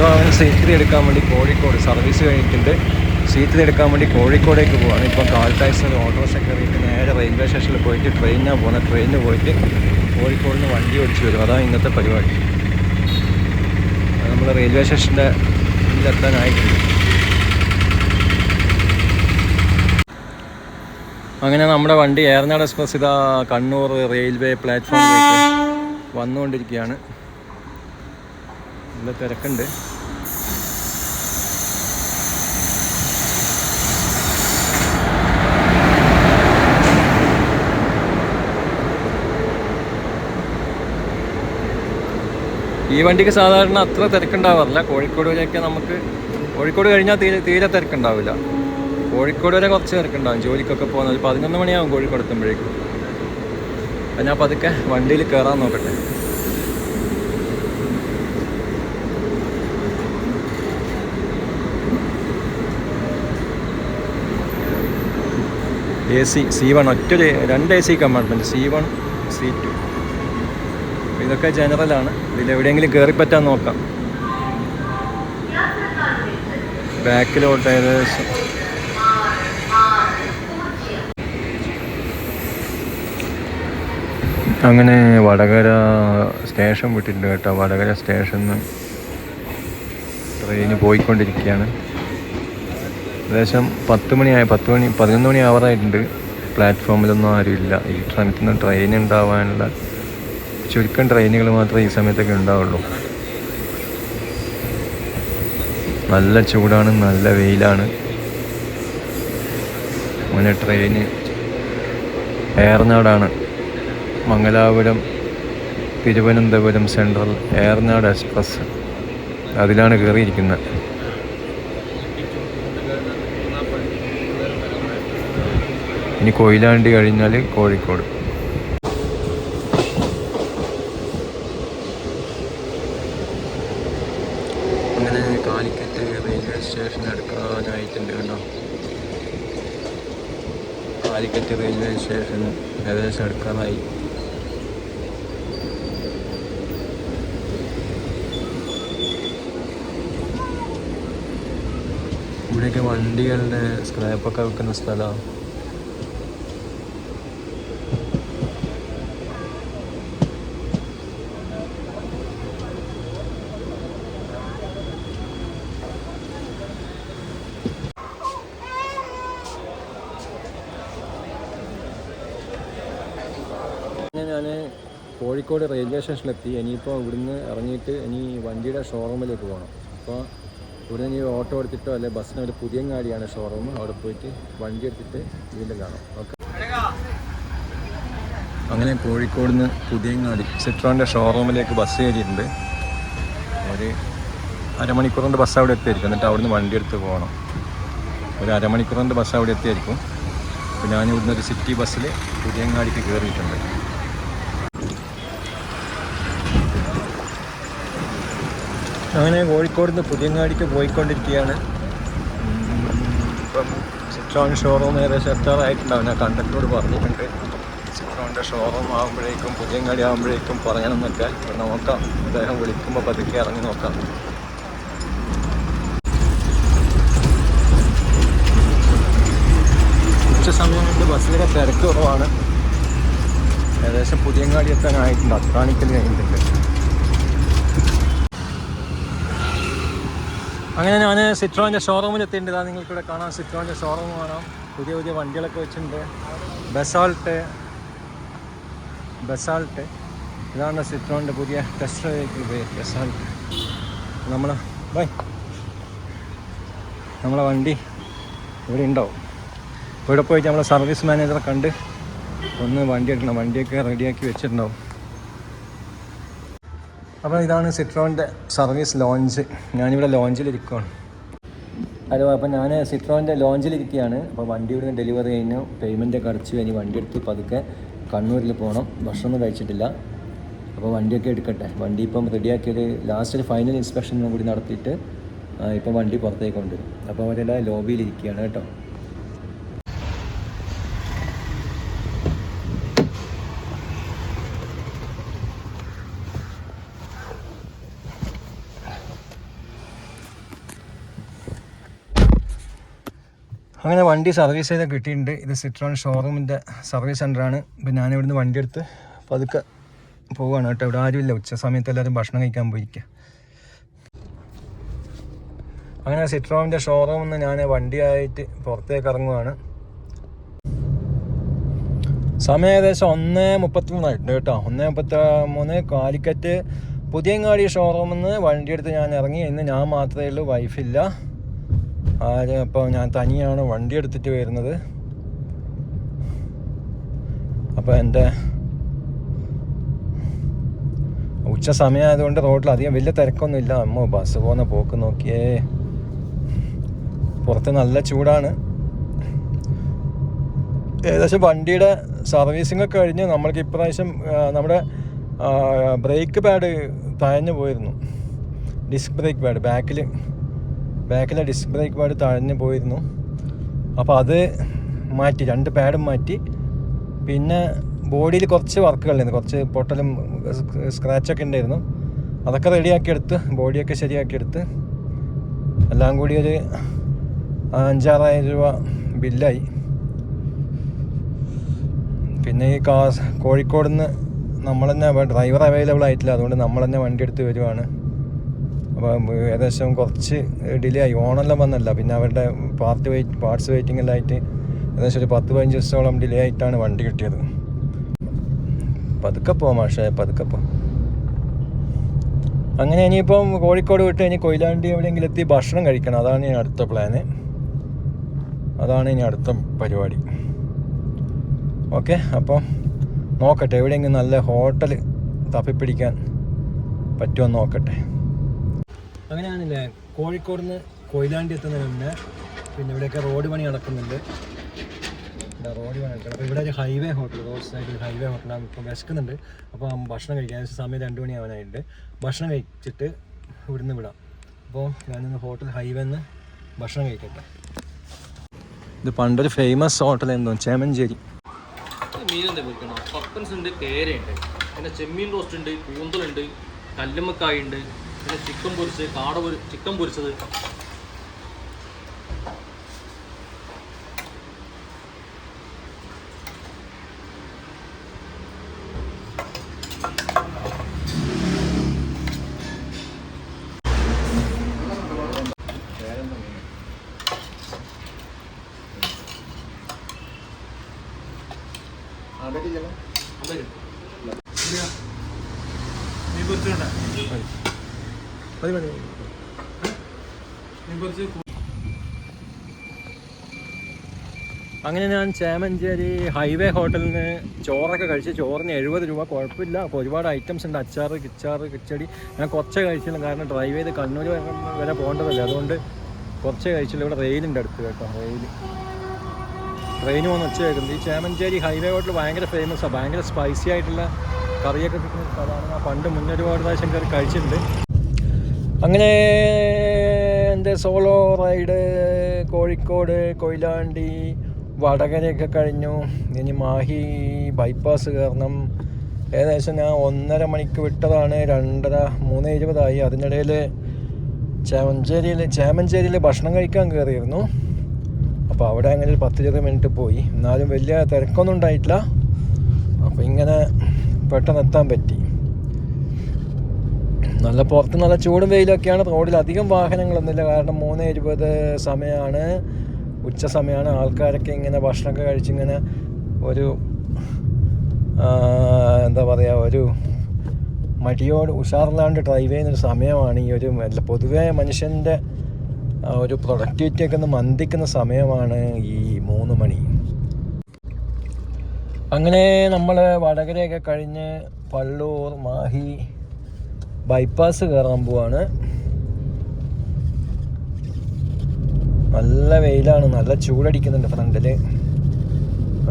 സിട്രോവൻ seat എടുക്കാൻ വേണ്ടി Kozhikode service കഴിഞ്ഞിട്ടുണ്ട്. സീറ്റ് എടുക്കാൻ വേണ്ടി കോഴിക്കോടേക്ക് പോവാണ്. ഇപ്പോൾ കാൽ ടാക്സിൽ ഓട്ടോറിക്ഷ കയറിയിട്ട് നേരെ റെയിൽവേ സ്റ്റേഷനിൽ പോയിട്ട് ട്രെയിനിനാണ് പോകുന്നത് ട്രെയിനിന് പോയിട്ട് കോഴിക്കോട് നിന്ന് വണ്ടി ഓടിച്ച് വരും. അതാണ് ഇന്നത്തെ പരിപാടി. നമ്മൾ റെയിൽവേ സ്റ്റേഷന്റെ ഇതിലെത്താനായിട്ടുണ്ട്. അങ്ങനെ നമ്മുടെ വണ്ടി ഏറനാട് എക്സ്പ്രസ് ഇതാ കണ്ണൂർ റെയിൽവേ പ്ലാറ്റ്ഫോമിലേക്ക് വന്നുകൊണ്ടിരിക്കുകയാണ്. നല്ല തിരക്കുണ്ട്. ഈ വണ്ടിക്ക് സാധാരണ അത്ര തിരക്കുണ്ടാവാറില്ല. കോഴിക്കോട് വരെയൊക്കെ നമുക്ക് കോഴിക്കോട് കഴിഞ്ഞാൽ തീരെ തീരെ തിരക്കുണ്ടാവില്ല. കോഴിക്കോട് വരെ കുറച്ച് തിരക്കുണ്ടാവും. ജോലിക്കൊക്കെ പോകുന്നത് ഒരു പതിനൊന്ന് മണിയാവും കോഴിക്കോട് എത്തുമ്പോഴേക്കും. അപ്പം ഞാൻ പതുക്കെ വണ്ടിയിൽ കയറാൻ നോക്കട്ടെ. എ സി സി വൺ ഒറ്റ രണ്ട് A C compartment C one C two. ഇതൊക്കെ ഇതിലെവിടെയെങ്കിലും കയറി പറ്റാൻ നോക്കാം. ബാക്കിലോട്ട് ഏകദേശം. അങ്ങനെ വടകര സ്റ്റേഷൻ വിട്ടിട്ടുണ്ട് കേട്ടോ. വടകര സ്റ്റേഷനിൽ നിന്ന് ട്രെയിന് പോയിക്കൊണ്ടിരിക്കുകയാണ്. ഏകദേശം പത്ത് മണിയായി പത്ത് മണി പതിനൊന്ന് മണി ആവറായിട്ടുണ്ട് പ്ലാറ്റ്ഫോമിലൊന്നും ആരുമില്ല. ഈ സ്ഥലത്ത് ട്രെയിൻ ഉണ്ടാവാനുള്ള ചുരുക്കം ട്രെയിനുകൾ മാത്രമേ ഈ സമയത്തൊക്കെ ഉണ്ടാവുള്ളൂ. നല്ല ചൂടാണ് നല്ല വെയിലാണ്. അങ്ങനെ ട്രെയിന് ഏറനാടാണ്. മംഗലാപുരം തിരുവനന്തപുരം സെൻട്രൽ ഏറനാട് എക്സ്പ്രസ് അതിലാണ് കയറിയിരിക്കുന്നത്. ഇനി കൊയിലാണ്ടി കഴിഞ്ഞാൽ കോഴിക്കോട് അങ്ങനെ കാലിക്കറ്റ് റെയിൽവേ സ്റ്റേഷൻ എടുക്കാനായിട്ടുണ്ട് കേട്ടോ. കാലിക്കറ്റ് റെയിൽവേ സ്റ്റേഷൻ ഏകദേശം എടുക്കാനായി ഇവിടെയൊക്കെ വണ്ടികളുടെ സ്ക്രാപ്പൊക്കെ വെക്കുന്ന സ്ഥലമാണ് ഞാൻ കോഴിക്കോട് റെയിൽവേ സ്റ്റേഷനിലെത്തി. ഇനിയിപ്പോൾ ഇവിടുന്ന് ഇറങ്ങിയിട്ട് ഇനി വണ്ടിയുടെ ഷോറൂമിലേക്ക് പോകണം അപ്പോൾ ഇവിടെ ഇനി ഓട്ടോ എടുത്തിട്ടോ അല്ലെ ബസ്സിന് ഒരു പുതിയ കാടിയാണ് ഷോറൂം. അവിടെ പോയിട്ട് വണ്ടി എടുത്തിട്ട് വീണ്ടും കാണാം. ഓക്കെ. അങ്ങനെ കോഴിക്കോട് നിന്ന് പുതിയങ്ങാടി സിട്രോന്റെ ഷോറൂമിലേക്ക് ബസ് കയറിയിട്ടുണ്ട്. ഒരു അരമണിക്കൂർ കൊണ്ട് ബസ് അവിടെ എത്തിയായിരിക്കും എന്നിട്ട് അവിടുന്ന് വണ്ടി എടുത്ത് പോകണം. ഒരു അരമണിക്കൂർ കൊണ്ട് ബസ് അവിടെ എത്തിയായിരിക്കും അപ്പോൾ ഞാൻ ഇവിടുന്ന് ഒരു സിറ്റി ബസ്സിൽ പുതിയങ്ങാടിക്ക് കയറിയിട്ടുണ്ട്. അങ്ങനെ കോഴിക്കോട് നിന്ന് പുതിയങ്ങാടിക്ക് പോയിക്കൊണ്ടിരിക്കുകയാണ്. ഇപ്പം സിട്രോൺ ഷോറൂം ഏകദേശം എത്താറായിട്ടുണ്ടാവും ഞാൻ കണ്ടക്ടറോട് പറഞ്ഞിട്ടുണ്ട്. സിട്രോണിന്റെ ഷോറൂം ആകുമ്പോഴേക്കും പുതിയങ്ങാടി ആകുമ്പോഴേക്കും പറയണമെന്നൊക്കെ. നോക്കാം അദ്ദേഹം വിളിക്കുമ്പോൾ പതുക്കെ ഇറങ്ങി നോക്കാം. ഉച്ച സമയം കൊണ്ട് ബസ്സിലൊക്കെ തിരക്ക് കുറവാണ്. ഏകദേശം പുതിയങ്ങാടി എത്താനായിട്ടുണ്ട്. അത്രാണിക്കൽ കഴിഞ്ഞിട്ടുണ്ട് അങ്ങനെ ഞാൻ സിട്രോന്റെ ഷോറൂമിൽ എത്തിയിട്ടുണ്ട് ഇതാ നിങ്ങൾക്കിവിടെ കാണാം. സിട്രോന്റെ ഷോറൂം കാണാം. പുതിയ പുതിയ വണ്ടികളൊക്കെ വെച്ചിട്ടുണ്ട്. ബസാൾട്ട് ബസാൾട്ട് ഇതാണ് സിട്രോന്റെ പുതിയ ടെസ്റ്റ് ബസാൾട്ട് നമ്മൾ ബൈ. നമ്മളെ വണ്ടി ഇവിടെ ഉണ്ടാവും ഇവിടെ പോയിട്ട് നമ്മളെ സർവീസ് മാനേജറെ കണ്ട് ഒന്ന് വണ്ടി എടുക്കണം. വണ്ടിയൊക്കെ റെഡിയാക്കി വെച്ചിട്ടുണ്ടാവും. അപ്പോൾ ഇതാണ് സിട്രോന്റെ സർവീസ് ലോഞ്ച് ഞാനിവിടെ ലോഞ്ചിലിരിക്കുകയാണ് ഹലോ അപ്പോൾ ഞാൻ സിട്രോന്റെ ലോഞ്ചിലിരിക്കുകയാണ് അപ്പോൾ വണ്ടി ഇവിടുന്ന് ഡെലിവറി കഴിഞ്ഞു. പേയ്മെന്റൊക്കെ അടച്ചു. ഇനി വണ്ടി എടുത്ത് പതുക്കെ കണ്ണൂരിൽ പോകണം ഭക്ഷണമൊന്നും കഴിച്ചിട്ടില്ല. അപ്പോൾ വണ്ടിയൊക്കെ എടുക്കട്ടെ. വണ്ടി ഇപ്പം റെഡിയാക്കിയത് ലാസ്റ്റ് ഫൈനൽ ഇൻസ്പെക്ഷനും കൂടി നടത്തിയിട്ട് ഇപ്പം വണ്ടി പുറത്തേക്ക് കൊണ്ടുവരും. അപ്പോൾ അവരുടെ ലോബിയിലിരിക്കുകയാണ് കേട്ടോ. അങ്ങനെ വണ്ടി സർവീസ് ചെയ്ത് കിട്ടിയിട്ടുണ്ട്. ഇത് സിട്രോൺ ഷോറൂമിന്റെ സർവീസ് സെന്ററാണ് ഇപ്പം ഞാൻ ഇവിടുന്ന് വണ്ടി എടുത്ത് പതുക്കെ പോവുകയാണ് കേട്ടോ. ഇവിടെ ആരുമില്ല. ഉച്ച സമയത്ത് എല്ലാവരും ഭക്ഷണം കഴിക്കാൻ പോയിരിക്കുക അങ്ങനെ സിട്രോമിന്റെ ഷോറൂമിൽ നിന്ന് ഞാൻ വണ്ടിയായിട്ട് പുറത്തേക്ക് ഇറങ്ങുവാണ്. സമയം ഏകദേശം ഒന്ന് മുപ്പത്തി മൂന്നായിട്ടുണ്ട് കേട്ടോ. ഒന്ന് മുപ്പത്തി മൂന്ന് കാലിക്കറ്റ് പുതിയങ്ങാടി ഷോറൂമിൽ നിന്ന് വണ്ടിയെടുത്ത് ഞാൻ ഇറങ്ങി. ഇന്ന് ഞാൻ മാത്രമേ ഉള്ളൂ. വൈഫില്ല അപ്പോൾ ഞാൻ തനിയാണ് വണ്ടി എടുത്തിട്ട് വരുന്നത്. അപ്പോൾ എന്റെ ഉച്ച സമയമായതുകൊണ്ട് റോഡിൽ അധികം വലിയ തിരക്കൊന്നുമില്ല. അമ്മ ബസ് പോകുന്ന പോക്ക് നോക്കിയേ. പുറത്ത് നല്ല ചൂടാണ്. ഏകദേശം വണ്ടിയുടെ സർവീസിംഗ് ഒക്കെ കഴിഞ്ഞ്. നമ്മൾക്ക് ഇപ്രാവശ്യം നമ്മുടെ ബ്രേക്ക് പാഡ് തഴഞ്ഞു പോയിരുന്നു. ഡിസ്ക് ബ്രേക്ക് പാഡ് ബാക്കിൽ ബാക്കിലെ ഡിസ്ക് ബ്രേക്ക് പാഡ് താഴ്ന്നു പോയിരുന്നു. അപ്പോൾ അത് മാറ്റി രണ്ട് പാഡും മാറ്റി. പിന്നെ ബോഡിയിൽ കുറച്ച് വർക്കുകളുണ്ടായിരുന്നു കുറച്ച് പൊട്ടലും സ്ക്രാച്ചൊക്കെ ഉണ്ടായിരുന്നു. അതൊക്കെ റെഡിയാക്കിയെടുത്ത് ബോഡിയൊക്കെ ശരിയാക്കിയെടുത്ത് എല്ലാം കൂടി ഒരു അഞ്ചാറായിരം രൂപ ബില്ലായി പിന്നെ ഈ കാ കോഴിക്കോട് നിന്ന് നമ്മൾ തന്നെ ഡ്രൈവർ അവൈലബിൾ ആയിട്ടില്ല. അതുകൊണ്ട് നമ്മൾ തന്നെ വണ്ടി എടുത്ത് വരുവാണ്. അപ്പോൾ ഏകദേശം കുറച്ച് ഡിലേ ആയി ഓണെല്ലാം വന്നല്ല പിന്നെ അവരുടെ പാർട്ട് വെയിറ്റ് പാർട്സ് വെയിറ്റിംഗ് എല്ലാം ആയിട്ട് ഏകദേശം ഒരു പത്ത് പതിനഞ്ച് ദിവസത്തോളം ഡിലേ ആയിട്ടാണ് വണ്ടി കിട്ടിയത്. പതുക്കെ പോവാം മാഷേ പതുക്കെ പോവാം. അങ്ങനെ ഇനിയിപ്പം കോഴിക്കോട് വിട്ട് ഇനി കൊയിലാണ്ടി എവിടെയെങ്കിലും എത്തി ഭക്ഷണം കഴിക്കണം. അതാണ് ഇനി അടുത്ത പ്ലാന് അതാണ് ഇനി അടുത്ത പരിപാടി. ഓക്കെ അപ്പം നോക്കട്ടെ. എവിടെയെങ്കിലും നല്ല ഹോട്ടൽ തപ്പിപ്പിടിക്കാൻ പറ്റുമോ നോക്കട്ടെ. അങ്ങനെയാണല്ലേ? കോഴിക്കോട് നിന്ന് കൊയിലാണ്ടി എത്തുന്നതിന് മുന്നേ പിന്നെ ഇവിടെയൊക്കെ റോഡ് പണി നടക്കുന്നുണ്ട്. ഇവിടെ റോഡ് പണി നടക്കുന്നത് അപ്പോൾ ഇവിടെ ഒരു ഹൈവേ ഹോട്ടൽ റോഡ് സൈഡിൽ ഹൈവേ ഹോട്ടലാണ് ഇപ്പോൾ വിശക്കുന്നുണ്ട്. അപ്പോൾ ഭക്ഷണം കഴിക്കാൻ ഏകദേശം സമയം രണ്ട് മണിയാവാനായിട്ടുണ്ട് ഭക്ഷണം കഴിച്ചിട്ട് ഇവിടുന്ന് വിടാം. അപ്പോൾ ഞാനിന്ന് ഹോട്ടൽ ഹൈവേ നിന്ന് ഭക്ഷണം കഴിക്കട്ടെ. ഇത് പണ്ടൊരു ഫേമസ് ഹോട്ടൽ എന്തോ ചേമഞ്ചേരി. മീൻ എന്താ വെക്കണം പപ്പൻസ് ഉണ്ട് പിന്നെ ചെമ്മീൻ റോസ്റ്റ് ഉണ്ട് കൂന്തലുണ്ട് കല്ലുമ്മക്കായ ഉണ്ട്. പിന്നെ ചിക്കൻ പൊരിച്ച് കാട പൊരി ചിക്കൻ പൊരിച്ചത് മീൻ പൊരിച്ചുണ്ട് മതി മതി മീൻ പൊരിച്ച് അങ്ങനെ ഞാൻ ചേമഞ്ചേരി ഹൈവേ ഹോട്ടലിൽ നിന്ന് ചോറൊക്കെ കഴിച്ച് ചോറിന് എഴുപത് രൂപ കുഴപ്പമില്ല. അപ്പോൾ ഒരുപാട് ഐറ്റംസ് ഉണ്ട്. അച്ചാർ കിച്ചാർ കിച്ചടി. ഞാൻ കുറച്ചേ കഴിച്ചില്ല. കാരണം ഡ്രൈവ് ചെയ്ത് കണ്ണൂർ വരെ- പോകേണ്ടതല്ലേ. അതുകൊണ്ട് കുറച്ചേ കഴിച്ചില്ല ഇവിടെ റെയിലിന്റെ അടുത്ത് കേട്ടോ റെയിൽ ട്രെയിൻ വന്ന് കേൾക്കുന്നത് ഈ ചേമഞ്ചേരി ഹൈവേ ഹോട്ടൽ ഭയങ്കര ഫേമസാണ് ഭയങ്കര സ്പൈസി ആയിട്ടുള്ള കറിയൊക്കെ കിട്ടുന്ന സ്ഥലമാണ്. ഞാൻ പണ്ട് മുന്നേ ഒരുപാട് പ്രാവശ്യം കയറി കഴിച്ചിട്ടുണ്ട്. അങ്ങനെ എന്റെ സോളോ റൈഡ് കോഴിക്കോട് കൊയിലാണ്ടി വടകരയൊക്കെ കഴിഞ്ഞു. ഇനി മാഹി ബൈപ്പാസ് കയറണം. ഏകദേശം ഞാൻ ഒന്നര മണിക്ക് വിട്ടതാണ്. രണ്ടര മൂന്ന് ഇരുപതായി. അതിനിടയിൽ ചേമഞ്ചേരിയിൽ ചേമഞ്ചേരിയിൽ ഭക്ഷണം കഴിക്കാൻ കയറിയിരുന്നു. അപ്പോൾ അവിടെ അങ്ങനെ ഒരു പത്ത് ഇരുപത് മിനിറ്റ് പോയി. എന്നാലും വലിയ തിരക്കൊന്നും ഉണ്ടായിട്ടില്ല. അപ്പോൾ ഇങ്ങനെ പെട്ടെന്ന് എത്താൻ പറ്റി. നല്ല പുറത്ത് നല്ല ചൂടും വെയിലൊക്കെയാണ് റോഡിൽ അധികം വാഹനങ്ങളൊന്നുമില്ല. കാരണം മൂന്ന് ഇരുപത് സമയമാണ്. ഉച്ച സമയമാണ് ആൾക്കാരൊക്കെ ഇങ്ങനെ ഭക്ഷണമൊക്കെ കഴിച്ചിങ്ങനെ ഒരു എന്താ പറയുക ഒരു മടിയോട് ഉഷാറില്ലാണ്ട് ഡ്രൈവ് ചെയ്യുന്നൊരു സമയമാണ് ഈ ഒരു പൊതുവേ മനുഷ്യന്റെ ഒരു പ്രൊഡക്ടിവിറ്റി ഒക്കെ ഒന്ന് മന്ദിക്കുന്ന സമയമാണ് ഈ മൂന്ന് മണി. അങ്ങനെ നമ്മൾ വടകരയൊക്കെ കഴിഞ്ഞ് പള്ളൂർ മാഹി ബൈപ്പാസ് കയറാൻ പോവാണ്. നല്ല വെയിലാണ്. നല്ല ചൂടടിക്കുന്നുണ്ട് ഫ്രണ്ടിൽ.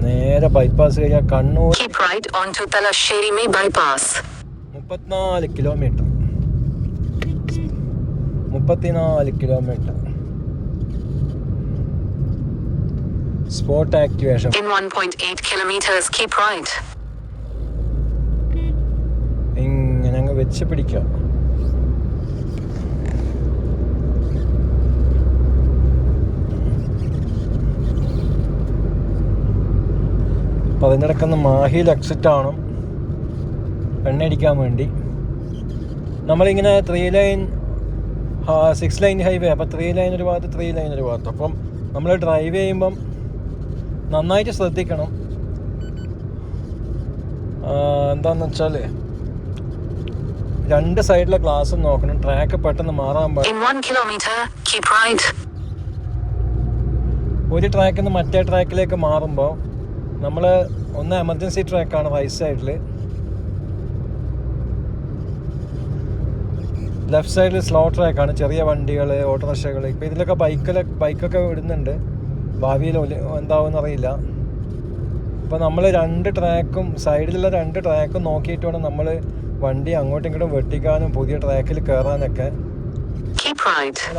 നേരെ ബൈപ്പാസ് കഴിഞ്ഞാൽ കണ്ണൂർ. മുപ്പത്തിനാല് കിലോമീറ്റർ മുപ്പത്തിനാല് kilometre spot activation In 1.8 kilometers, keep right. ഇങ്ങനെ അങ്ങ് വെച്ച് പിടിക്കാം അപ്പം അതിനിടക്കുന്ന മാഹിയിൽ എക്സിറ്റ് ആവണം. എണ്ണയടിക്കാൻ വേണ്ടി. നമ്മളിങ്ങനെ three lane six lane highway അപ്പോൾ ത്രീ ലൈൻ ഒരു ഭാഗത്ത് ത്രീ ലൈൻ ഒരു ഭാഗത്ത്. അപ്പം നമ്മൾ ഡ്രൈവ് ചെയ്യുമ്പം നന്നായിട്ട് ശ്രദ്ധിക്കണം. എന്താന്ന് വെച്ചാൽ രണ്ട് സൈഡിലെ ഗ്ലാസ് നോക്കണം. ട്രാക്ക് പെട്ടെന്ന് മാറാൻ പാടില്ല. ഒരു ട്രാക്കിൽ നിന്ന് മറ്റേ ട്രാക്കിലേക്ക് മാറുമ്പോൾ നമ്മൾ ഒന്ന് എമർജൻസി ട്രാക്കാണ് റൈറ്റ് സൈഡിൽ ലെഫ്റ്റ് സൈഡിൽ സ്ലോ ട്രാക്കാണ് ചെറിയ വണ്ടികൾ ഓട്ടോറിക്ഷകൾ ഇപ്പോൾ ഇതിലൊക്കെ ബൈക്കിലെ ബൈക്കൊക്കെ വിടുന്നുണ്ട്. ഭാവിയിൽ എന്താവും എന്താവുമെന്ന് അറിയില്ല. അപ്പോൾ നമ്മൾ രണ്ട് ട്രാക്കും സൈഡിലുള്ള രണ്ട് ട്രാക്കും നോക്കിയിട്ട് വേണം നമ്മൾ വണ്ടി അങ്ങോട്ടും ഇങ്ങോട്ടും വെട്ടിക്കാനും പുതിയ ട്രാക്കിൽ കയറാനൊക്കെ.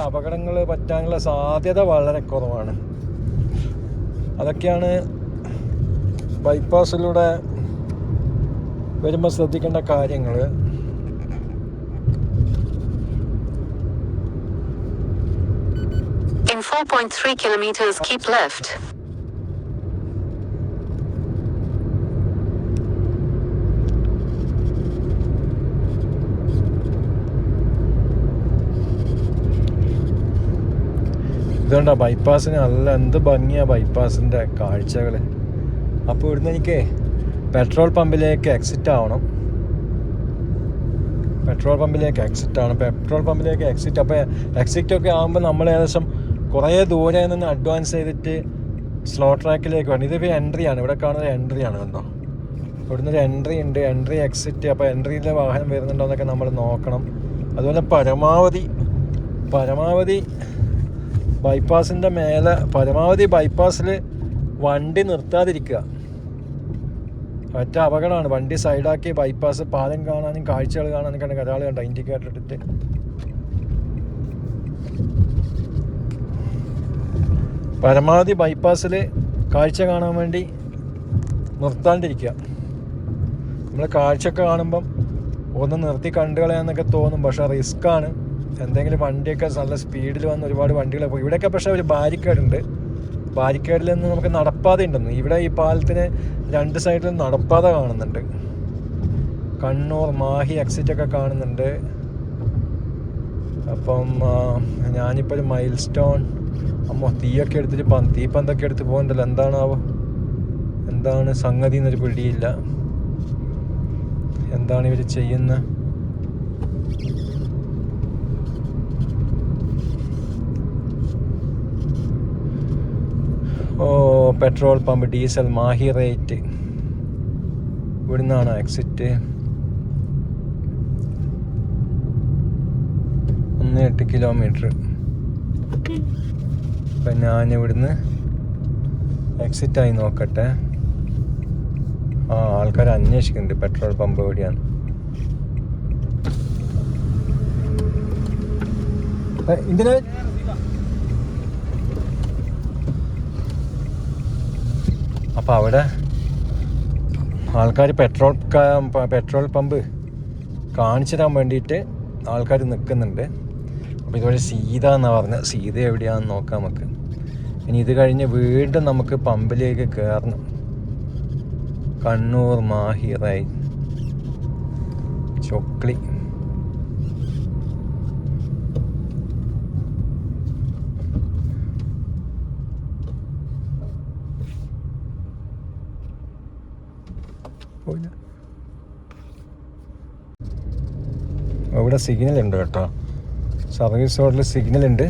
അപകടങ്ങൾ പറ്റാനുള്ള സാധ്യത വളരെ കുറവാണ്. അതൊക്കെയാണ് ബൈപ്പാസിലൂടെ വരുമ്പോൾ ശ്രദ്ധിക്കേണ്ട കാര്യങ്ങൾ In 4.3 kilometers, keep left. ഇതുകൊണ്ടാ ബൈപ്പാസിന് നല്ല എന്ത് ഭംഗിയാ ബൈപ്പാസിന്റെ കാഴ്ചകൾ അപ്പോൾ ഇവിടുന്ന് എനിക്ക് പെട്രോൾ പമ്പിലേക്ക് എക്സിറ്റ് ആവണം. പെട്രോൾ പമ്പിലേക്ക് എക്സിറ്റ് ആണ് പെട്രോൾ പമ്പിലേക്ക് എക്സിറ്റ് അപ്പോൾ എക്സിറ്റ് ഒക്കെ ആകുമ്പോൾ നമ്മൾ ഏകദേശം കുറേ ദൂരെ നിന്ന് അഡ്വാൻസ് ചെയ്തിട്ട് സ്ലോ ട്രാക്കിലേക്ക് വേണം ഇതിപ്പോൾ എൻട്രി ആണ്. ഇവിടെ കാണുന്നത് എൻട്രി ആണ് കണ്ടോ? ഇവിടുന്ന് ഒരു എൻട്രി ഉണ്ട്. എൻട്രി എക്സിറ്റ് അപ്പോൾ എൻട്രിയിലെ വാഹനം വരുന്നുണ്ടോ എന്നൊക്കെ നമ്മൾ നോക്കണം. അതുപോലെ പരമാവധി പരമാവധി ബൈപ്പാസിന്റെ മേലെ പരമാവധി ബൈപ്പാസിൽ വണ്ടി നിർത്താതിരിക്കുക. ഒറ്റ അപകടമാണ്. വണ്ടി സൈഡാക്കി ബൈപ്പാസ് പാലം കാണാനും കാഴ്ചകൾ കാണാനും കണ്ട ഒരാൾ കണ്ട? ഇൻഡിക്കേറ്റർ ഇട്ടിട്ട്. പരമാവധി ബൈപ്പാസിൽ കാഴ്ച കാണാൻ വേണ്ടി നിർത്താണ്ടിരിക്കുക നമ്മൾ കാഴ്ചയൊക്കെ കാണുമ്പം ഒന്ന് നിർത്തി കണ്ടു കളയാന്നൊക്കെ തോന്നും. പക്ഷെ റിസ്ക്കാണ്. എന്തെങ്കിലും വണ്ടിയൊക്കെ നല്ല സ്പീഡിൽ വന്ന് ഒരുപാട് വണ്ടികളെ പോയി. ഇവിടെയൊക്കെ പക്ഷേ ഒരു ബാരിക്കേഡ് ഉണ്ട് ബാരിക്കേഡിൽ നിന്ന് നമുക്ക് നടപ്പാത ഉണ്ടെന്ന്. ഇവിടെ ഈ പാലത്തിന് രണ്ട് സൈഡിലും നടപ്പാത കാണുന്നുണ്ട്. കണ്ണൂർ മാഹി എക്സിറ്റ് ഒക്കെ കാണുന്നുണ്ട്. അപ്പം ഞാനിപ്പോൾ ഒരു മൈൽ സ്റ്റോൺ അമ്മോ തീയൊക്കെ എടുത്തിട്ട് പ- തീപ്പന്തൊക്കെ എടുത്ത് പോകണ്ടല്ലോ. എന്താണാവോ? എന്താണ് സംഗതി എന്നൊരു പിടിയില്ല. എന്താണ് ഇവർ ചെയ്യുന്ന ഓ petrol pump diesel Mahe rate. ഇവിടുന്നാണ് എക്സിറ്റ് ഒന്ന് എട്ട് കിലോമീറ്റർ അപ്പം ഞാൻ ഇവിടുന്ന് എക്സിറ്റായി നോക്കട്ടെ. ആ ആൾക്കാർ അന്വേഷിക്കുന്നുണ്ട് പെട്രോൾ പമ്പ് എവിടെയാണ് ഇതിന് അപ്പോൾ അവിടെ ആൾക്കാർ പെട്രോൾ പെട്രോൾ പമ്പ് കാണിച്ചു തരാൻ വേണ്ടിയിട്ട് ആൾക്കാർ നിൽക്കുന്നുണ്ട്. അപ്പോൾ ഇതുവരെ സീത എന്നാണ് പറഞ്ഞത് സീത എവിടെയാണെന്ന് നോക്കാം നമുക്ക്. ഇനി ഇത് കഴിഞ്ഞ് വീണ്ടും നമുക്ക് പമ്പിലേക്ക് കയറണം കണ്ണൂർ മാഹിറായി. ചൊക്ലി. പോയില്ല. ഇവിടെ സിഗ്നൽ ഉണ്ട് കേട്ടോ. സർവീസ് റോഡിൽ സിഗ്നൽ ഉണ്ട്.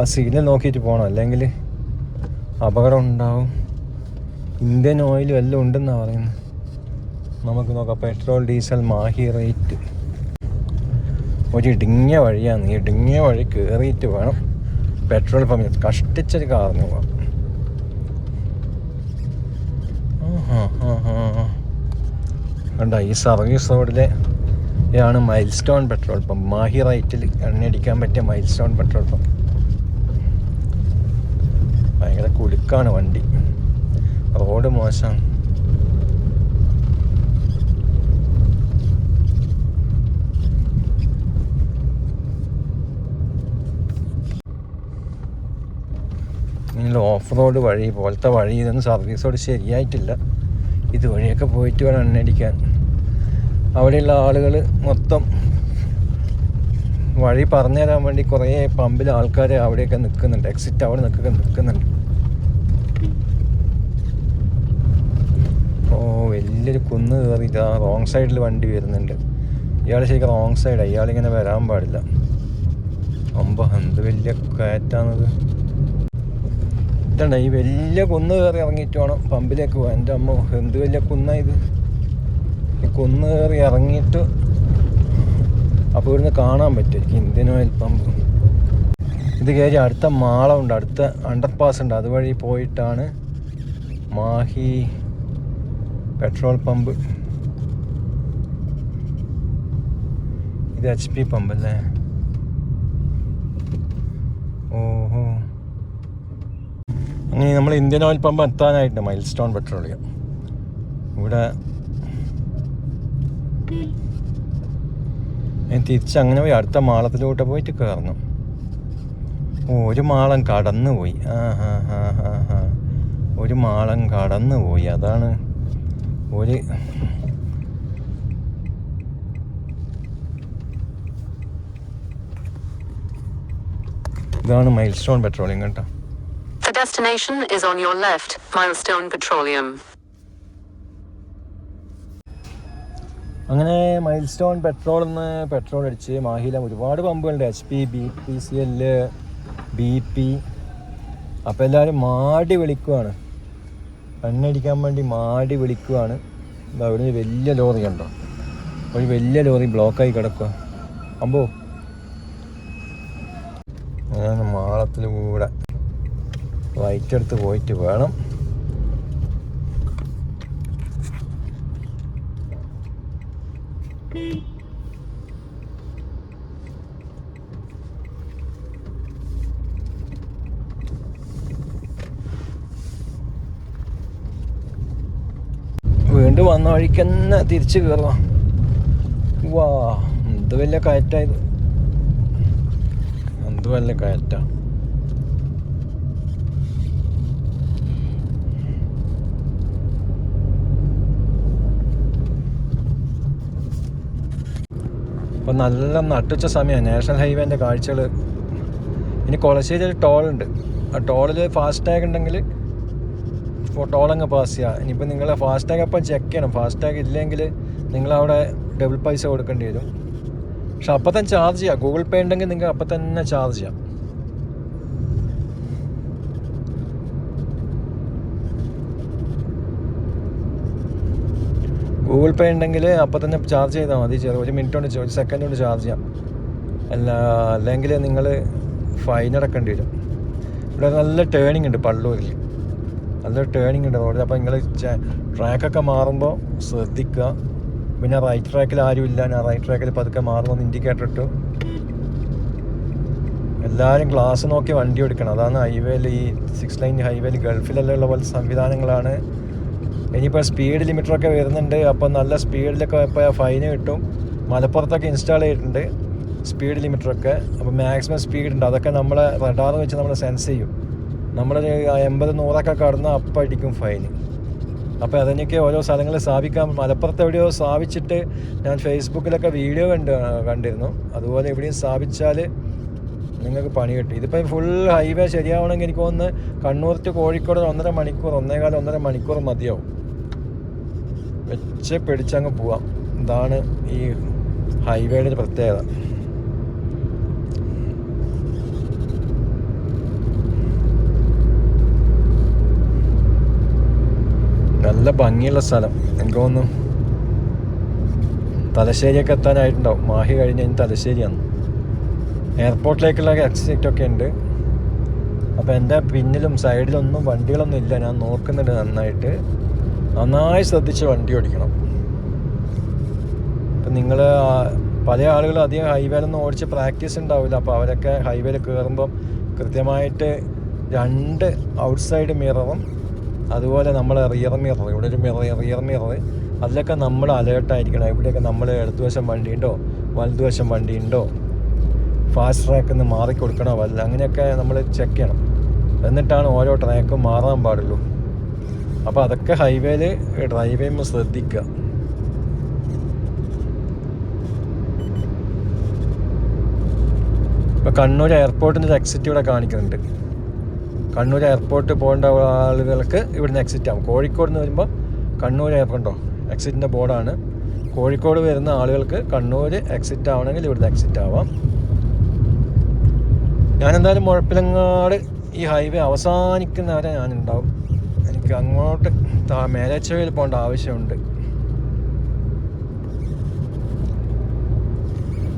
ആ സിഗ്നൽ നോക്കിയിട്ട് പോകണം അല്ലെങ്കിൽ അപകടം ഉണ്ടാവും. ഇന്ത്യൻ ഓയിലും എല്ലാം ഉണ്ടെന്നാണ് പറയുന്നത്. നമുക്ക് നോക്കാം. പെട്രോൾ ഡീസൽ മാഹി റേറ്റ് ഒരു ഇടുങ്ങിയ വഴിയാണ്. ഈ ഇടുങ്ങിയ വഴി കയറിയിട്ട് വേണം പെട്രോൾ പമ്പ് കഷ്ടിച്ചൊരു കാറിന് പോവാം കണ്ട ഈ സർവീസ് റോഡിലെ ഇതാണ് milestone petrol pump. Mahe റൈറ്റിൽ എണ്ണയടിക്കാൻ പറ്റിയ മൈൽ സ്റ്റോൺ പെട്രോൾ പമ്പ്. ഭയങ്കര കുടുക്കാണ് വണ്ടി. റോഡ് മോശം ഇങ്ങനെ ഓഫ് റോഡ് വഴി പോലത്തെ വഴി ഇതൊന്നും സർവീസോട് ശരിയായിട്ടില്ല. ഇതുവഴിയൊക്കെ പോയിട്ട് വേണം എണ്ണടിക്കാൻ അവിടെയുള്ള ആളുകൾ മൊത്തം വഴി പറഞ്ഞു തരാൻ വേണ്ടി കുറേ പമ്പിൽ ആൾക്കാർ അവിടെയൊക്കെ നിൽക്കുന്നുണ്ട് എക്സിറ്റ് അവിടെ നിൽക്കൊക്കെ നിൽക്കുന്നുണ്ട് ഓ വലിയൊരു കുന്ന് കയറി ഇതാ റോങ് സൈഡിൽ വണ്ടി വരുന്നുണ്ട്. ഇയാൾ ശരിക്കും റോങ് സൈഡാണ് ഇയാളിങ്ങനെ വരാൻ പാടില്ല. അമ്പ എന്ത് വലിയ കയറ്റാണത്? ഇതണ്ട ഈ വലിയ കുന്ന് കയറി ഇറങ്ങിയിട്ട് വേണം പമ്പിലേക്ക് പോകാൻ. എന്റെ അമ്മ എന്ത് വലിയ കുന്നാ ഇത്? ഈ കുന്ന് കയറി ഇറങ്ങിയിട്ട് അപ്പോൾ ഇവിടുന്ന് കാണാൻ പറ്റുമായിരിക്കും ഇന്ത്യൻ ഓയിൽ പമ്പ്. ഇത് കയറി അടുത്ത മാളമുണ്ട്. അടുത്ത അണ്ടർപാസ് ഉണ്ട്. അതുവഴി പോയിട്ടാണ് മാഹി പെട്രോൾ പമ്പ്. ഇത് എച്ച് പി പമ്പ് അല്ലേ അങ്ങനെ നമ്മൾ ഇന്ത്യൻ ഓയിൽ പമ്പ് എത്താനായിട്ട് മൈൽ സ്റ്റോൺ പെട്രോളിയം. ഇവിടെ തിരിച്ച് അങ്ങനെ പോയി അടുത്ത മാളത്തിലോട്ട് പോയിട്ട് കയറുന്നു ഓ ഒരു മാളം കടന്നു പോയി ആ ഹാ ഹാ ഹാ ഹാ ഒരു മാളം കടന്നു പോയി അതാണ് ഒരു ഇതാണ് മൈൽ സ്റ്റോൺ പെട്രോളിയം കേട്ടോ. Destination is on your left, Milestone Petroleum. അങ്ങനെ മൈൽ സ്റ്റോൺ പെട്രോൾ നിന്ന് പെട്രോൾ അടിച്ച് മാഹിലം ഒരുപാട് പമ്പുകളുണ്ട്. H P B P C L B P അപ്പോൾ എല്ലാവരും മാടി വിളിക്കുവാണ്. എണ്ണടിക്കാൻ വേണ്ടി മാടി വിളിക്കുവാണ്. അവിടെ വലിയ ലോറി കണ്ടോ? ഒരു വലിയ ലോറി ബ്ലോക്കായി കിടക്കുക അമ്പോ. ഞാൻ മാളത്തിലൂടെ റൈറ്റ് എടുത്ത് പോയിട്ട് വേണം. വീണ്ടും വന്ന വഴിക്ക് തന്നെ തിരിച്ചു കയറാം വാ എന്ത് വലിയ കയറ്റായത് എന്ത് വലിയ കയറ്റാ. ഇപ്പം നല്ല നട്ടുച്ച സമയമാണ്. നാഷണൽ ഹൈവേന്റെ കാഴ്ചകൾ ഇനി കൊളശ്ശേരി ഒരു ടോളുണ്ട്. ആ ടോളിൽ ഫാസ്റ്റ് ടാഗ് ഉണ്ടെങ്കിൽ ടോളങ്ങ് പാസ് ചെയ്യുക ഇനിയിപ്പോൾ നിങ്ങൾ ടാഗ് അപ്പം ചെക്ക് ചെയ്യണം. ഫാസ്റ്റ് ടാഗ് ഇല്ലെങ്കിൽ നിങ്ങളവിടെ ഡബിൾ പൈസ കൊടുക്കേണ്ടി വരും. പക്ഷെ അപ്പം തന്നെ ചാർജ് ചെയ്യാം. ഗൂഗിൾ പേ ഉണ്ടെങ്കിൽ നിങ്ങൾക്ക് അപ്പം തന്നെ ചാർജ് ചെയ്യാം. ഗൂഗിൾ പേ ഉണ്ടെങ്കിൽ അപ്പം തന്നെ ചാർജ് ചെയ്താൽ മതി. ചെറിയ ഒരു മിനിറ്റ് കൊണ്ട് ഒരു സെക്കൻഡ് കൊണ്ട് ചാർജ് ചെയ്യാം. അല്ല അല്ലെങ്കിൽ നിങ്ങൾ ഫൈൻ അടക്കേണ്ടി വരും. ഇവിടെ നല്ല ടേണിംഗ് ഉണ്ട് പള്ളൂരിൽ നല്ല ടേണിംഗ് ഉണ്ട് റോഡിൽ അപ്പോൾ നിങ്ങൾ ട്രാക്കൊക്കെ മാറുമ്പോൾ ശ്രദ്ധിക്കുക. പിന്നെ റൈറ്റ് ട്രാക്കിൽ ആരുമില്ല ഞാൻ റൈറ്റ് ട്രാക്കിൽ പതുക്കെ മാറുമെന്ന് ഇൻഡിക്കേറ്റർ ഇട്ടു. എല്ലാവരും ഗ്ലാസ് നോക്കി വണ്ടി എടുക്കണം അതാണ് ഹൈവേയിൽ ഈ സിക്സ് ലൈൻ ഹൈവേയിൽ ഗൾഫിലെല്ലാം ഉള്ള പോലെ സംവിധാനങ്ങളാണ്. ഇനിയിപ്പോൾ സ്പീഡ് ലിമിറ്ററൊക്കെ വരുന്നുണ്ട്. അപ്പോൾ നല്ല സ്പീഡിലൊക്കെ ഇപ്പോൾ ഫൈന് കിട്ടും. മലപ്പുറത്തൊക്കെ ഇൻസ്റ്റാൾ ചെയ്തിട്ടുണ്ട് സ്പീഡ് ലിമിറ്ററൊക്കെ അപ്പോൾ മാക്സിമം സ്പീഡ് ഉണ്ട്. അതൊക്കെ നമ്മളെ റഡാർ വെച്ച് നമ്മൾ സെൻസ് ചെയ്യും. നമ്മൾ എൺപത് നൂറൊക്കെ കടന്ന് അപ്പം അടിക്കും ഫൈന് അപ്പോൾ അതിനൊക്കെ ഓരോ സ്ഥലങ്ങളിൽ സ്ഥാപിക്കാൻ മലപ്പുറത്ത് എവിടെയോ സ്ഥാപിച്ചിട്ട് ഞാൻ ഫേസ്ബുക്കിലൊക്കെ വീഡിയോ കണ്ട് കണ്ടിരുന്നു. അതുപോലെ എവിടെയും സ്ഥാപിച്ചാൽ നിങ്ങൾക്ക് പണി കിട്ടും. ഇതിപ്പോൾ ഫുൾ ഹൈവേ ശരിയാവണമെങ്കിൽ എനിക്ക് തോന്നുന്നു കണ്ണൂർ ടു കോഴിക്കോട് ഒന്നര മണിക്കൂർ ഒന്നേകാലം ഒന്നര മണിക്കൂർ മതിയാവും. വെച്ച് പിടിച്ചങ്ങ് പോവാം. ഇതാണ് ഈ ഹൈവേയുടെ ഒരു പ്രത്യേകത. നല്ല ഭംഗിയുള്ള സ്ഥലം. എനിക്ക് തോന്നുന്നു തലശ്ശേരിയൊക്കെ എത്താനായിട്ടുണ്ടാവും. മാഹി കഴിഞ്ഞ് കഴിഞ്ഞ് തലശ്ശേരിയാണ്. എയർപോർട്ടിലേക്കുള്ള എക്സിറ്റ് ഒക്കെ ഉണ്ട്. അപ്പോൾ എന്റെ പിന്നിലും സൈഡിലൊന്നും വണ്ടികളൊന്നും ഇല്ല. ഞാൻ നോക്കുന്നുണ്ട് നന്നായിട്ട്. നന്നായി ശ്രദ്ധിച്ച് വണ്ടി ഓടിക്കണം. ഇപ്പം നിങ്ങൾ പല ആളുകളും അധികം ഹൈവേയിലൊന്നും ഓടിച്ച് പ്രാക്ടീസ് ഉണ്ടാവില്ല. അപ്പോൾ അവരൊക്കെ ഹൈവേയിൽ കയറുമ്പം കൃത്യമായിട്ട് രണ്ട് ഔട്ട്സൈഡ് മിററും അതുപോലെ നമ്മൾ റിയർ മിറർ ഇവിടെ ഒരു മിറർ റിയർ മിറർ അതിലൊക്കെ നമ്മൾ അലേർട്ടായിരിക്കണം ഇവിടെയൊക്കെ നമ്മൾ ഇടതുവശം വണ്ടിയുണ്ടോ വലതുവശം വണ്ടിയുണ്ടോ ഫാസ്റ്റ് ട്രാക്കിൽ നിന്ന് മാറിക്കൊടുക്കണോ വല്ല അങ്ങനെയൊക്കെ നമ്മൾ ചെക്ക് ചെയ്യണം. എന്നിട്ടാണ് ഓരോ ട്രാക്കും മാറാൻ പാടുള്ളൂ. അപ്പോൾ അതൊക്കെ ഹൈവേയിൽ ഡ്രൈവ് ചെയ്യുമ്പോൾ ശ്രദ്ധിക്കുക ഇപ്പോൾ കണ്ണൂർ എയർപോർട്ടിന്റെ ഒരു എക്സിറ്റ് ഇവിടെ കാണിക്കുന്നുണ്ട്. കണ്ണൂർ എയർപോർട്ട് പോകേണ്ട ആളുകൾക്ക് ഇവിടുന്ന് എക്സിറ്റ് ആവും. കോഴിക്കോട് നിന്ന് വരുമ്പോൾ കണ്ണൂർ എയർപോർട്ടോ എക്സിറ്റിന്റെ ബോർഡാണ്. കോഴിക്കോട് വരുന്ന ആളുകൾക്ക് കണ്ണൂർ എക്സിറ്റ് ആവണമെങ്കിൽ ഇവിടുന്ന് എക്സിറ്റ് ആവാം. ഞാനെന്തായാലും മുഴപ്പിലങ്ങാട് ഈ ഹൈവേ അവസാനിക്കുന്നവരെ ഞാനുണ്ടാവും. എനിക്ക് അങ്ങോട്ട് മേലച്ചവയിൽ പോകേണ്ട ആവശ്യമുണ്ട്.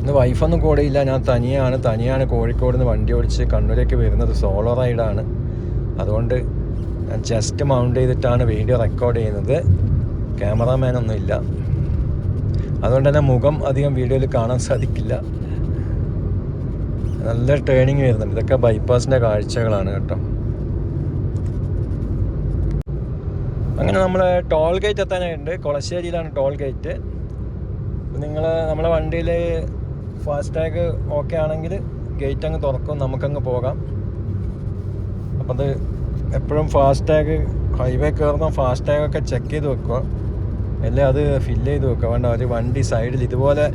ഇന്ന് വൈഫൊന്നും കൂടെയില്ല ഞാൻ തനിയാണ്. തനിയാണ് കോഴിക്കോട് നിന്ന് വണ്ടി ഓടിച്ച് കണ്ണൂരേക്ക് വരുന്നത്. സോളോ റൈഡാണ് അതുകൊണ്ട് ഞാൻ ജസ്റ്റ് മൗണ്ട് ചെയ്തിട്ടാണ് വീഡിയോ റെക്കോർഡ് ചെയ്യുന്നത്. ക്യാമറാമാൻ ഒന്നും ഇല്ല. അതുകൊണ്ട് തന്നെ മുഖം അധികം വീഡിയോയിൽ കാണാൻ സാധിക്കില്ല. നല്ല ടേണിങ് വരുന്നുണ്ട്. ഇതൊക്കെ ബൈപ്പാസിന്റെ കാഴ്ചകളാണ് കേട്ടോ. അങ്ങനെ നമ്മൾ ടോൾ ഗേറ്റ് എത്താനായിട്ടുണ്ട്. കൊളശ്ശേരിയിലാണ് ടോൾ ഗേറ്റ്. നിങ്ങൾ നമ്മളെ വണ്ടിയിൽ ഫാസ്ടാഗ് ഓക്കെ ആണെങ്കിൽ ഗേറ്റ് അങ്ങ് തുറക്കും. നമുക്കങ്ങ് പോകാം. അപ്പം അത് എപ്പോഴും ഫാസ്ടാഗ് ഹൈവേ കയറുമ്പോൾ ഫാസ്ടാഗ് ഒക്കെ ചെക്ക് ചെയ്ത് വെക്കുക. അല്ലേ? അത് ഫില്ല് ചെയ്ത് വെക്കുക. വേണ്ട ഒരു വണ്ടി സൈഡിൽ ഇതുപോലെ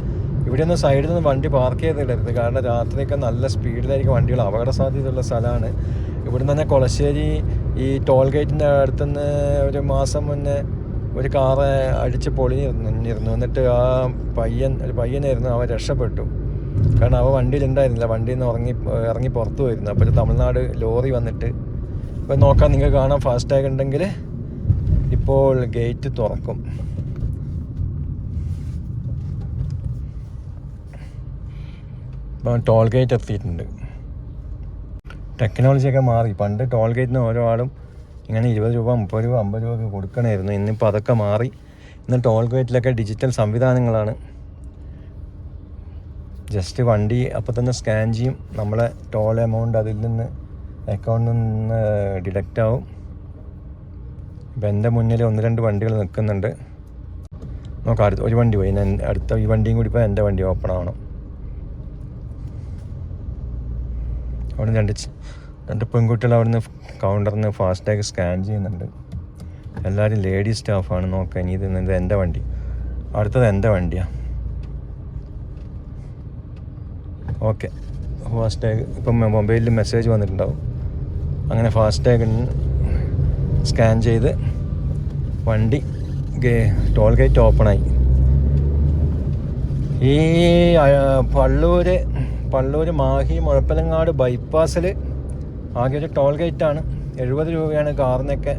ഇവിടെ ഒന്നും സൈഡിൽ നിന്ന് വണ്ടി പാർക്ക് ചെയ്തിടരുത്. കാരണം രാത്രിയൊക്കെ നല്ല സ്പീഡിലായിരിക്കും വണ്ടികൾ അപകട സാധ്യതയുള്ള സ്ഥലമാണ്. ഇവിടുന്ന് തന്നെ കൊളശ്ശേരി ഈ ടോൾ ഗേറ്റിന്റെ അടുത്തുനിന്ന് ഒരു മാസം മുന്നേ ഒരു കാറ് അടിച്ച് പൊളിഞ്ഞിരുന്നു എന്നിട്ട് ആ പയ്യൻ ഒരു പയ്യനായിരുന്നു അവൻ രക്ഷപ്പെട്ടു. കാരണം അവ വണ്ടിയിലുണ്ടായിരുന്നില്ല. വണ്ടിയിൽ നിന്ന് ഉറങ്ങി ഇറങ്ങി പുറത്തു പോയിരുന്നു. അപ്പോൾ ഒരു തമിഴ്നാട് ലോറി വന്നിട്ട് ഇപ്പം നോക്കാം നിങ്ങൾക്ക് കാണാം ടാഗ് ഉണ്ടെങ്കിൽ ഇപ്പോൾ ഗേറ്റ് തുറക്കും. ഇപ്പം ടോൾ ഗേറ്റ് എത്തിയിട്ടുണ്ട്. ടെക്നോളജിയൊക്കെ മാറി. പണ്ട് ടോൾ ഗേറ്റിന് ഓരോ ആളും ഇങ്ങനെ ഇരുപത് രൂപ മുപ്പത് രൂപ അമ്പത് രൂപ ഒക്കെ കൊടുക്കണമായിരുന്നു ഇന്നിപ്പോൾ അതൊക്കെ മാറി. ഇന്ന് ടോൾ ഗേറ്റിലൊക്കെ ഡിജിറ്റൽ സംവിധാനങ്ങളാണ്. ജസ്റ്റ് വണ്ടി അപ്പോൾ തന്നെ സ്കാൻ ചെയ്യും. നമ്മളെ ടോൾ എമൗണ്ട് അതിൽ നിന്ന് അക്കൗണ്ടിൽ നിന്ന് ഡിഡക്റ്റ് ആവും. ഇപ്പം എന്റെ മുന്നിൽ ഒന്ന് രണ്ട് വണ്ടികൾ നിൽക്കുന്നുണ്ട്. നോക്കാം അടുത്ത ഒരു വണ്ടി പോയി. അടുത്ത ഈ വണ്ടിയും കൂടി ഇപ്പോൾ എന്റെ വണ്ടി ഓപ്പൺ ആവണം. അവിടെ രണ്ട് രണ്ട് പെൺകുട്ടികൾ അവിടുന്ന് കൗണ്ടറിൽ നിന്ന് ഫാസ്റ്റാഗ് സ്കാൻ ചെയ്യുന്നുണ്ട്. എല്ലാവരും ലേഡി സ്റ്റാഫാണ് നോക്കാൻ ഇത് ഇത് എന്റെ വണ്ടി. അടുത്തത് എന്റെ വണ്ടിയാണ് ഓക്കെ ഫാസ്ടാഗ് ഇപ്പം മൊബൈലിൽ മെസ്സേജ് വന്നിട്ടുണ്ടാവും. അങ്ങനെ ഫാസ്ടാഗ് സ്കാൻ ചെയ്ത് വണ്ടി ടോൾ ഗേറ്റ് ഓപ്പണായി ഈ പള്ളൂർ പള്ളൂര് മാഹി മുഴപ്പലങ്ങാട് ബൈപ്പാസിൽ ആകെ ഒരു ടോൾ ഗേറ്റാണ്. എഴുപത് രൂപയാണ് കാറിനൊക്കെ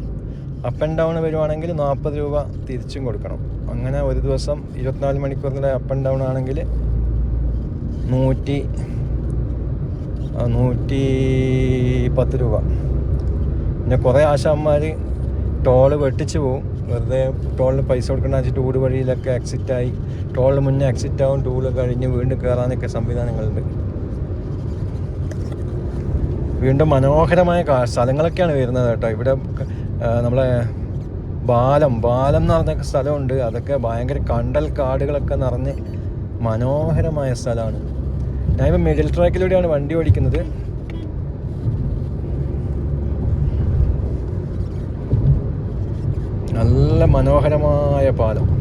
അപ്പ് ആൻഡ് ഡൗൺ വരുവാണെങ്കിൽ നാൽപ്പത് രൂപ തിരിച്ചും കൊടുക്കണം. അങ്ങനെ ഒരു ദിവസം ഇരുപത്തിനാല് മണിക്കൂറിന്റെ അപ്പ് ആൻഡ് ഡൗൺ ആണെങ്കിൽ നൂറ്റി നൂറ്റി പത്ത് രൂപ. പിന്നെ കുറേ ആശാന്മാർ ടോൾ വെട്ടിച്ച് പോവും. വെറുതെ ടോളിൽ പൈസ കൊടുക്കണ്ട വെച്ചിട്ട് ഊട് വഴിയിലൊക്കെ എക്സിറ്റായി ടോളിന് മുന്നേ എക്സിറ്റ് ആവും ടൂൾ കഴിഞ്ഞ് വീണ്ടും കയറാനൊക്കെ സംവിധാനങ്ങളുണ്ട്. വീണ്ടും മനോഹരമായ സ്ഥലങ്ങളൊക്കെയാണ് വരുന്നത് കേട്ടോ. ഇവിടെ നമ്മളെ ബാലം ബാലം എന്ന് പറഞ്ഞ സ്ഥലമുണ്ട്. അതൊക്കെ ഭയങ്കര കണ്ടൽ കാടുകളൊക്കെ നിറഞ്ഞ് മനോഹരമായ സ്ഥലമാണ്. ഞാനിപ്പോൾ മിഡിൽ ട്രാക്കിലൂടെയാണ് വണ്ടി ഓടിക്കുന്നത്. നല്ല മനോഹരമായ പാലം.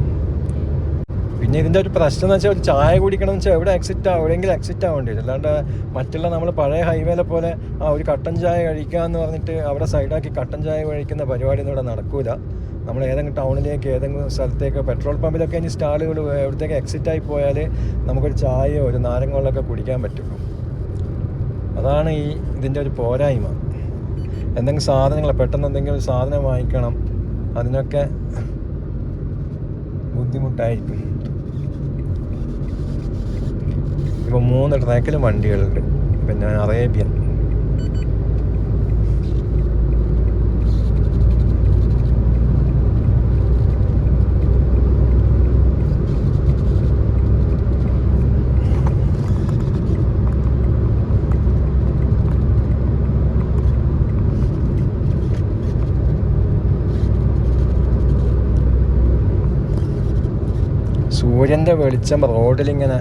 പിന്നെ ഇതിന്റെ ഒരു പ്രശ്നം എന്ന് വെച്ചാൽ ഒരു ചായ കുടിക്കണം എന്ന് വെച്ചാൽ എവിടെ എക്സിറ്റ് എവിടെയെങ്കിലും എക്സിറ്റ് ആവേണ്ടി വരും അല്ലാണ്ട് മറ്റുള്ള നമ്മൾ പഴയ ഹൈവേയിലെ പോലെ ആ ഒരു കട്ടൻ ചായ കഴിക്കുക എന്ന് പറഞ്ഞിട്ട് അവിടെ സൈഡാക്കി കട്ടൻ ചായ കഴിക്കുന്ന പരിപാടി ഒന്നും ഇവിടെ നടക്കൂല. നമ്മൾ ഏതെങ്കിലും ടൗണിലേക്ക് ഏതെങ്കിലും സ്ഥലത്തേക്ക് പെട്രോൾ പമ്പിലൊക്കെ ഇനി സ്റ്റാളുകൾ എവിടത്തേക്ക് എക്സിറ്റ് ആയി പോയാൽ നമുക്കൊരു ചായയോ ഒരു നാരങ്ങളൊക്കെ കുടിക്കാൻ പറ്റുള്ളൂ. അതാണ് ഈ ഇതിന്റെ ഒരു പോരായ്മ. എന്തെങ്കിലും സാധനങ്ങൾ പെട്ടെന്ന് എന്തെങ്കിലും സാധനം വാങ്ങിക്കണം അതിനൊക്കെ ബുദ്ധിമുട്ടായിരിക്കും. ഇപ്പോൾ മൂന്ന് ട്രാക്കിലും വണ്ടികളുണ്ട്. പിന്നെ അറേബ്യൻ. സൂര്യന്റെ വെളിച്ചം റോഡിലിങ്ങനെ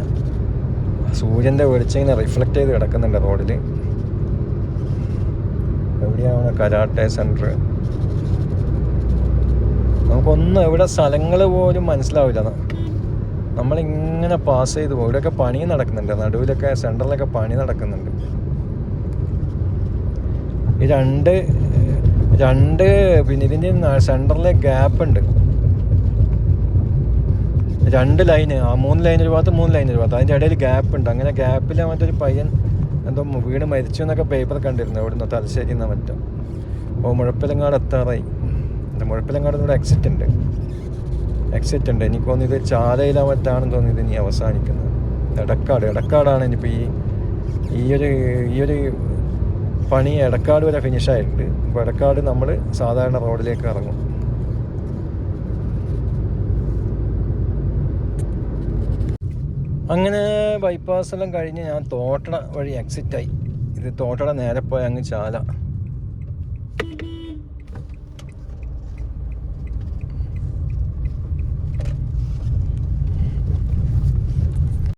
സൂര്യന്റെ വെളിച്ചം ഇങ്ങനെ റിഫ്ലക്റ്റ് ചെയ്ത് കിടക്കുന്നുണ്ട് റോഡിൽ. എവിടെയാണ് കരാട്ടെ സെന്റർ നമുക്കൊന്നും എവിടെ സ്ഥലങ്ങൾ പോലും മനസ്സിലാവില്ല. നമ്മളിങ്ങനെ പാസ് ചെയ്തു പോകും ഇവിടെയൊക്കെ പണി നടക്കുന്നുണ്ട്. നടുവിലൊക്കെ സെന്ററിലൊക്കെ പണി നടക്കുന്നുണ്ട്. ഈ രണ്ട് രണ്ട് പിന്നെ ഇതിന്റെ സെന്ററിലെ ഗ്യാപ്പ് ഉണ്ട്. രണ്ട് ലൈന് ആ മൂന്ന് ലൈൻ ഒരു ഭാഗത്ത് മൂന്ന് ലൈൻ ഒരു ഭാഗത്ത്. അതിന്റെ ഇടയിൽ ഗ്യാപ്പ് ഉണ്ട്. അങ്ങനെ ഗ്യാപ്പിൽ മറ്റൊരു പയ്യൻ എന്തോ വീട് മരിച്ചു എന്നൊക്കെ പേപ്പർ കണ്ടിരുന്നു. ഇവിടുന്ന് തലശ്ശേരി നിന്ന് മറ്റും. ഓ മുഴപ്പിലങ്ങാട് എത്താറായി. മുഴപ്പിലങ്ങാട് ഇവിടെ എക്സിറ്റ് ഉണ്ട്. എക്സിറ്റ് ഉണ്ട്. എനിക്ക് തോന്നുന്നു ഇത് ചാലയിലാ മറ്റാണെന്ന് തോന്നുന്നു ഇത് ഇനി അവസാനിക്കുന്നത്. എടക്കാട്. എടക്കാടാണ് ഇനിയിപ്പോൾ ഈ ഈ ഒരു ഈ ഒരു പണി എടക്കാട് വരെ ഫിനിഷ് ആയിട്ടുണ്ട്. അപ്പോൾ എടക്കാട് നമ്മൾ സാധാരണ റോഡിലേക്ക് ഇറങ്ങും. അങ്ങനെ ബൈപ്പാസ് എല്ലാം കഴിഞ്ഞ് ഞാൻ തോട്ടട വഴി എക്സിറ്റായി ഇത് തോട്ടട നേരെ പോയി അങ്ങ് ചാല.